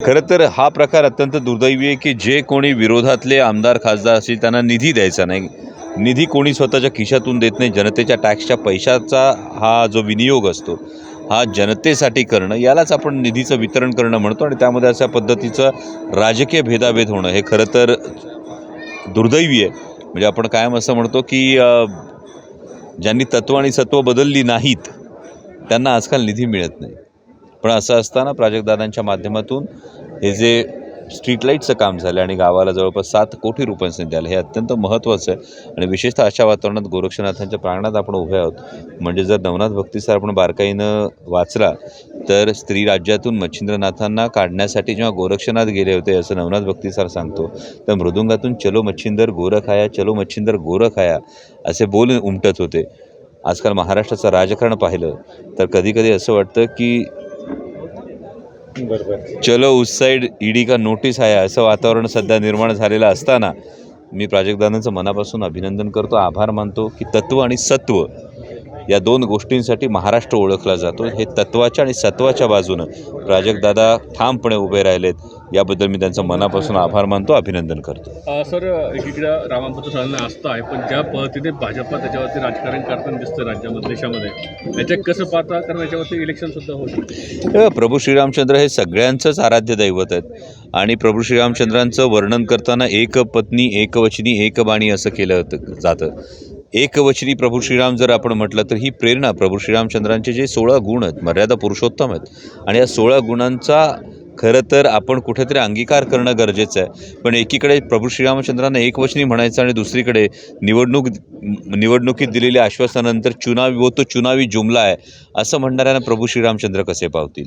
खरं तर हा प्रकार अत्यंत दुर्दैवी आहे की जे कोणी विरोधातले आमदार खासदार असतील त्यांना निधी द्यायचा नाही. निधी कोणी स्वतःच्या खिशातून देत नाही. जनतेच्या टॅक्सच्या पैशाचा हा जो विनियोग असतो हा जनतेसाठी करणं यालाच आपण निधीचं वितरण करणं म्हणतो आणि त्यामध्ये अशा पद्धतीचं राजकीय भेदाभेद होणं हे खरं तर दुर्दैवी आहे. म्हणजे आपण कायम असं म्हणतो की ज्यांनी तत्व आणि सत्व बदलली नाहीत त्यांना आजकाल निधी मिळत नाही. पण असं असताना प्राजक्तदादांच्या माध्यमातून हे जे स्ट्रीट लाईटचं काम झालं आणि गावाला जवळपास सात कोटी रुपयांचं निधी आलं हे अत्यंत महत्त्वाचं आहे. आणि विशेषतः अशा वातावरणात गोरक्षनाथांच्या प्रांगणात आपण उभे आहोत. म्हणजे जर नवनाथ भक्तीसार आपण बारकाईनं वाचला तर स्त्री राज्यातून मच्छिंद्रनाथांना काढण्यासाठी जेव्हा गोरक्षनाथ गेले होते असं नवनाथ भक्तीसार सांगतो तर मृदुंगातून चलो मच्छिंदर गोरखाया चलो मच्छिंदर गोरखाया असे बोल उमटत होते. आजकाल महाराष्ट्राचं राजकारण पाहिलं तर कधीकधी असं वाटतं की चलो उस साईड ईडी का नोटीस आहे असं वातावरण सध्या निर्माण झालेलं असताना मी प्राजक्तदादांचं मनापासून अभिनंदन करतो. आभार मानतो की तत्व आणि सत्व या दोन गोष्टींसाठी महाराष्ट्र ओळखला जातो. हे तत्वाच्या आणि सत्वाच्या बाजूनं प्राजक्तदादा ठामपणे उभे राहिलेत. याबद्दल मी त्यांचं मनापासून आभार मानतो अभिनंदन करतो. सर एकीकडे रामाबद्दल सगळ्यांना आस्था आहे पण ज्या पद्धतीने भाजपा त्याच्यावरती राजकारण करताना दिसतं राज्यामध्ये देशामध्ये त्याच्यात कसं पाहता? कारण याच्यावरती इलेक्शन सुद्धा तेव्हा प्रभू श्रीरामचंद्र हे सगळ्यांचंच आराध्य दैवत आहेत. आणि प्रभू श्रीरामचंद्रांचं वर्णन करताना एक पत्नी एकवचनी एक बाणी असं केलं होतं जातं. एकवचनी प्रभू श्रीराम जर आपण म्हटलं तर ही प्रेरणा प्रभू श्रीरामचंद्रांचे जे सोळा गुण आहेत मर्यादा पुरुषोत्तम आहेत. आणि या सोळा गुणांचा खरं तर आपण कुठेतरी अंगीकार करणं गरजेचं आहे. पण एकीकडे प्रभू श्रीरामचंद्रांना एकवचनी म्हणायचं आणि दुसरीकडे निवडणूक निवडणुकीत दिलेल्या आश्वासनानंतर चुनावी वो तो चुनावी जुमला आहे असं म्हणणाऱ्यांना प्रभू श्रीरामचंद्र कसे पावतील?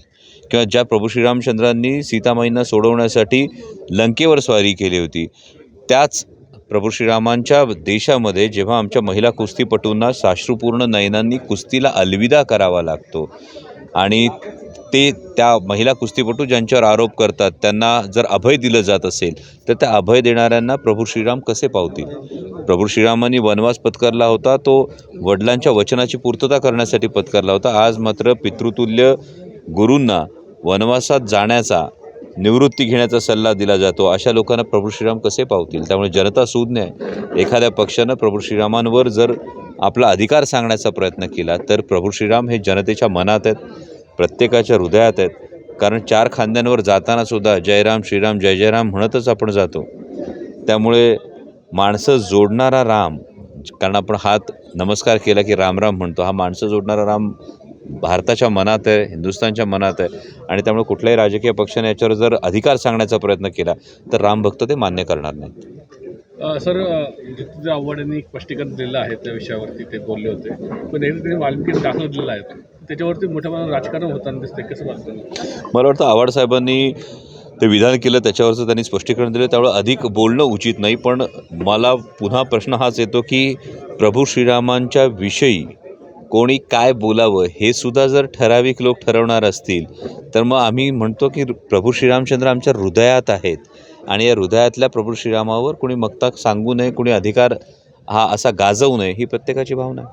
किंवा ज्या प्रभू श्रीरामचंद्रांनी सीतामाईंना सोडवण्यासाठी लंकेवर स्वारी केली होती त्याच प्रभू श्रीरामांच्या देशामध्ये जेव्हा आमच्या महिला कुस्तीपटूंना साश्रुपूर्ण नयनांनी कुस्तीला अलविदा करावा लागतो आणि ते त्या महिला कुस्तीपटू ज्यांच्यावर आरोप करतात त्यांना जर अभय दिलं जात असेल तर त्या अभय देणाऱ्यांना प्रभू श्रीराम कसे पावतील? प्रभू श्रीरामांनी वनवास पत्करला होता तो वडिलांच्या वचनाची पूर्तता करण्यासाठी पत्करला होता. आज मात्र पितृतुल्य गुरूंना वनवासात जाण्याचा निवृत्ती घेण्याचा सल्ला दिला जातो. अशा लोकांना प्रभू श्रीराम कसे पावतील? त्यामुळे जनता सूज्ञ आहे. एखाद्या पक्षानं प्रभू श्रीरामांवर जर आपला अधिकार सांगण्याचा प्रयत्न केला तर प्रभू श्रीराम हे जनतेच्या मनात आहेत प्रत्येकाच्या हृदयात आहेत. कारण चार खांद्यांवर जाताना सुद्धा जयराम श्रीराम जय जयराम म्हणतच आपण जातो. त्यामुळे माणसं जोडणारा राम कारण आपण हात नमस्कार केला की राम राम म्हणतो. हा माणसं जोडणारा राम भारताच्या मनात आहे हिंदुस्थानच्या मनात आहे आणि त्यामुळे कुठल्याही राजकीय पक्षाने याच्यावर जर अधिकार सांगण्याचा प्रयत्न केला तर राम भक्त ते मान्य करणार नाहीत. सर जितेंद्र आव्हाड यांनी स्पष्टीकरण दिलेलं आहे त्या विषयावरती ते बोलले होते पण यांनी त्यांनी वाल्मिकी दाखल दिलेला आहे. त्याच्यावरती मोठ्या प्रमाणात राजकारण होताना दिसते कसं वाटतं? मला वाटतं आव्हाड साहेबांनी ते विधान केलं त्याच्यावरचं त्यांनी स्पष्टीकरण दिलं त्यामुळे अधिक बोलणं उचित नाही पण मला पुन्हा प्रश्न हाच येतो की प्रभू श्रीरामांच्या विषयी कोणी काय बोलावं हे सुद्धा जर ठराविक लोक ठरवणार असतील तर मग आम्ही म्हणतो की प्रभू श्रीरामचंद्र आमच्या हृदयात आहेत. आणि या हृदयातल्या प्रभू श्रीरामावर कोणी मक्ता सांगू नये कोणी अधिकार हा असा गाजवू नये ही प्रत्येकाची भावना आहे.